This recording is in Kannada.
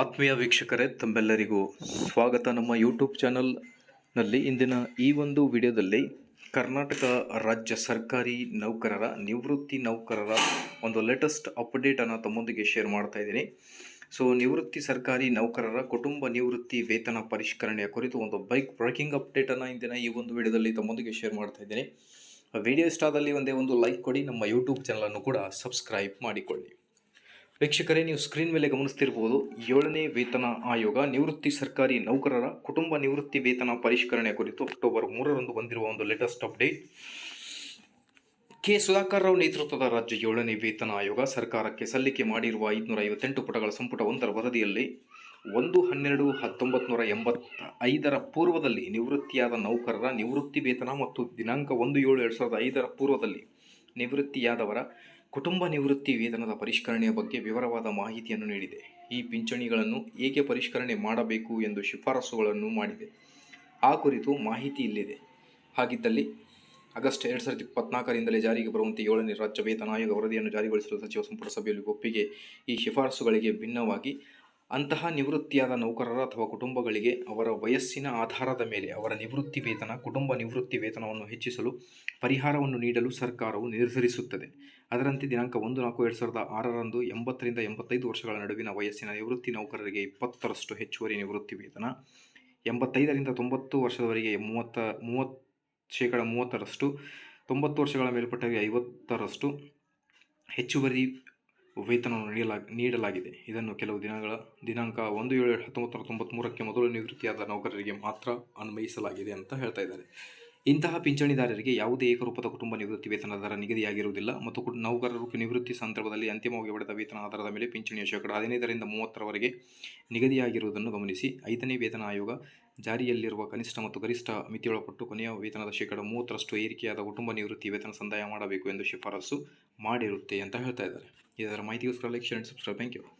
ಆತ್ಮೀಯ ವೀಕ್ಷಕರೇ, ತಮ್ಮೆಲ್ಲರಿಗೂ ಸ್ವಾಗತ. ನಮ್ಮ ಯೂಟ್ಯೂಬ್ ಚಾನಲ್ನಲ್ಲಿ ಇಂದಿನ ಈ ಒಂದು ವಿಡಿಯೋದಲ್ಲಿ ಕರ್ನಾಟಕ ರಾಜ್ಯ ಸರ್ಕಾರಿ ನೌಕರರ, ನಿವೃತ್ತಿ ನೌಕರರ ಒಂದು ಲೇಟೆಸ್ಟ್ ಅಪ್ಡೇಟನ್ನು ತಮ್ಮೊಂದಿಗೆ ಶೇರ್ ಮಾಡ್ತಾ ಇದ್ದೀನಿ. ಸೊ ನಿವೃತ್ತಿ ಸರ್ಕಾರಿ ನೌಕರರ ಕುಟುಂಬ ನಿವೃತ್ತಿ ವೇತನ ಪರಿಷ್ಕರಣೆಯ ಕುರಿತು ಒಂದು ಬೈಕ್ ಬ್ರೇಕಿಂಗ್ ಅಪ್ಡೇಟನ್ನು ಇಂದಿನ ಈ ಒಂದು ವಿಡಿಯೋದಲ್ಲಿ ತಮ್ಮೊಂದಿಗೆ ಶೇರ್ ಮಾಡ್ತಾ ಇದ್ದೀನಿ. ವಿಡಿಯೋ ಇಷ್ಟ ಆದಲ್ಲಿ ಒಂದೇ ಒಂದು ಲೈಕ್ ಕೊಡಿ, ನಮ್ಮ ಯೂಟ್ಯೂಬ್ ಚಾನಲನ್ನು ಕೂಡ ಸಬ್ಸ್ಕ್ರೈಬ್ ಮಾಡಿಕೊಳ್ಳಿ. ವೀಕ್ಷಕರೇ, ನೀವು ಸ್ಕ್ರೀನ್ ಮೇಲೆ ಗಮನಿಸ್ತಿರ್ಬೋದು, ಏಳನೇ ವೇತನ ಆಯೋಗ ನಿವೃತ್ತಿ ಸರ್ಕಾರಿ ನೌಕರರ ಕುಟುಂಬ ನಿವೃತ್ತಿ ವೇತನ ಪರಿಷ್ಕರಣೆ ಕುರಿತು ಅಕ್ಟೋಬರ್ ಮೂರರಂದು ಬಂದಿರುವ ಒಂದು latest update K. Sudhakar Rao ನೇತೃತ್ವದ ರಾಜ್ಯ ಏಳನೇ ವೇತನ ಆಯೋಗ ಸರ್ಕಾರಕ್ಕೆ ಸಲ್ಲಿಕೆ ಮಾಡಿರುವ ಐದುನೂರ ಐವತ್ತೆಂಟು ಪುಟಗಳ ಸಂಪುಟ ಒಂದರ ವರದಿಯಲ್ಲಿ ಒಂದು ಹನ್ನೆರಡು ಹತ್ತೊಂಬತ್ತು ಎಂಬತ್ತ ಐದರ ಪೂರ್ವದಲ್ಲಿ ನಿವೃತ್ತಿಯಾದ ನೌಕರರ ನಿವೃತ್ತಿ ವೇತನ ಮತ್ತು ದಿನಾಂಕ ಒಂದು ಏಳು ಎರಡು ಸಾವಿರದ ಐದರ ಪೂರ್ವದಲ್ಲಿ ನಿವೃತ್ತಿಯಾದವರ ಕುಟುಂಬ ನಿವೃತ್ತಿ ವೇತನದ ಪರಿಷ್ಕರಣೆಯ ಬಗ್ಗೆ ವಿವರವಾದ ಮಾಹಿತಿಯನ್ನು ನೀಡಿದೆ. ಈ ಪಿಂಚಣಿಗಳನ್ನು ಏಕೆ ಪರಿಷ್ಕರಣೆ ಮಾಡಬೇಕು ಎಂದು ಶಿಫಾರಸುಗಳನ್ನು ಮಾಡಿದೆ. ಆ ಕುರಿತು ಮಾಹಿತಿ ಇಲ್ಲಿದೆ. ಹಾಗಿದ್ದಲ್ಲಿ ಆಗಸ್ಟ್ ಎರಡು ಸಾವಿರದ ಇಪ್ಪತ್ನಾಲ್ಕರಿಂದಲೇ ಜಾರಿಗೆ ಬರುವಂತೆ ಏಳನೇ ರಾಜ್ಯ ವೇತನ ಆಯೋಗ ವರದಿಯನ್ನು ಜಾರಿಗೊಳಿಸಲು ಸಚಿವ ಸಂಪುಟ ಸಭೆಯಲ್ಲಿ ಒಪ್ಪಿಗೆ ಈ ಶಿಫಾರಸುಗಳಿಗೆ ಭಿನ್ನವಾಗಿ ಅಂತಹ ನಿವೃತ್ತಿಯಾದ ನೌಕರರ ಅಥವಾ ಕುಟುಂಬಗಳಿಗೆ ಅವರ ವಯಸ್ಸಿನ ಆಧಾರದ ಮೇಲೆ ಅವರ ನಿವೃತ್ತಿ ವೇತನ, ಕುಟುಂಬ ನಿವೃತ್ತಿ ವೇತನವನ್ನು ಹೆಚ್ಚಿಸಲು ಪರಿಹಾರವನ್ನು ನೀಡಲು ಸರ್ಕಾರವು ನಿರ್ಧರಿಸುತ್ತದೆ. ಅದರಂತೆ ದಿನಾಂಕ ಒಂದು ನಾಲ್ಕು ಎರಡು ಸಾವಿರದ ಆರರಂದು ಎಂಬತ್ತರಿಂದ ಎಂಬತ್ತೈದು ವರ್ಷಗಳ ನಡುವಿನ ವಯಸ್ಸಿನ ನಿವೃತ್ತಿ ನೌಕರರಿಗೆ ಇಪ್ಪತ್ತರಷ್ಟು ಹೆಚ್ಚುವರಿ ನಿವೃತ್ತಿ ವೇತನ, ಎಂಬತ್ತೈದರಿಂದ ತೊಂಬತ್ತು ವರ್ಷದವರೆಗೆ ಮೂವತ್ತ ಮೂವತ್ತು ಶೇಕಡ ಮೂವತ್ತರಷ್ಟು, ತೊಂಬತ್ತು ವರ್ಷಗಳ ಮೇಲ್ಪಟ್ಟವರಿಗೆ ಐವತ್ತರಷ್ಟು ಹೆಚ್ಚುವರಿ ವೇತನವನ್ನು ನೀಡಲಾ ನೀಡಲಾಗಿದೆ. ಇದನ್ನು ಕೆಲವು ದಿನಗಳ, ದಿನಾಂಕ ಒಂದು ಏಳು ಹತ್ತೊಂಬತ್ತು ನೂರ ತೊಂಬತ್ತ್ಮೂರಕ್ಕೆ ಮೊದಲು ನಿವೃತ್ತಿಯಾದ ನೌಕರರಿಗೆ ಮಾತ್ರ ಅನ್ವಯಿಸಲಾಗಿದೆ ಅಂತ ಹೇಳ್ತಾ ಇದ್ದಾರೆ. ಇಂತಹ ಪಿಂಚಣಿದಾರರಿಗೆ ಯಾವುದೇ ಏಕರೂಪದ ಕುಟುಂಬ ನಿವೃತ್ತಿ ವೇತನ ದರ ನಿಗದಿಯಾಗಿರುವುದಿಲ್ಲ ಮತ್ತು ನೌಕರರು ನಿವೃತ್ತಿ ಸಂದರ್ಭದಲ್ಲಿ ಅಂತಿಮವಾಗಿ ಪಡೆದ ವೇತನ ಆಧಾರದ ಮೇಲೆ ಪಿಂಚಣಿಯ ಶೇಕಡ ಹದಿನೈದರಿಂದ ಮೂವತ್ತರವರೆಗೆ ನಿಗದಿಯಾಗಿರುವುದನ್ನು ಗಮನಿಸಿ. ಐದನೇ ವೇತನ ಆಯೋಗ ಜಾರಿಯಲ್ಲಿರುವ ಕನಿಷ್ಠ ಮತ್ತು ಗರಿಷ್ಠ ಮಿತಿಯೊಳಪಟ್ಟು ಕೊನೆಯ ವೇತನದ ಶೇಕಡ ಮೂವತ್ತರಷ್ಟು ಏರಿಕೆಯಾದ ಕುಟುಂಬ ನಿವೃತ್ತಿ ವೇತನ ಸಂದಾಯ ಮಾಡಬೇಕು ಎಂದು ಶಿಫಾರಸು ಮಾಡಿರುತ್ತೆ ಅಂತ ಹೇಳ್ತಾ ಇದ್ದಾರೆ. ಇದರ ಮಾಹಿತಿಗೋಸ್ಕರ like share and subscribe thank you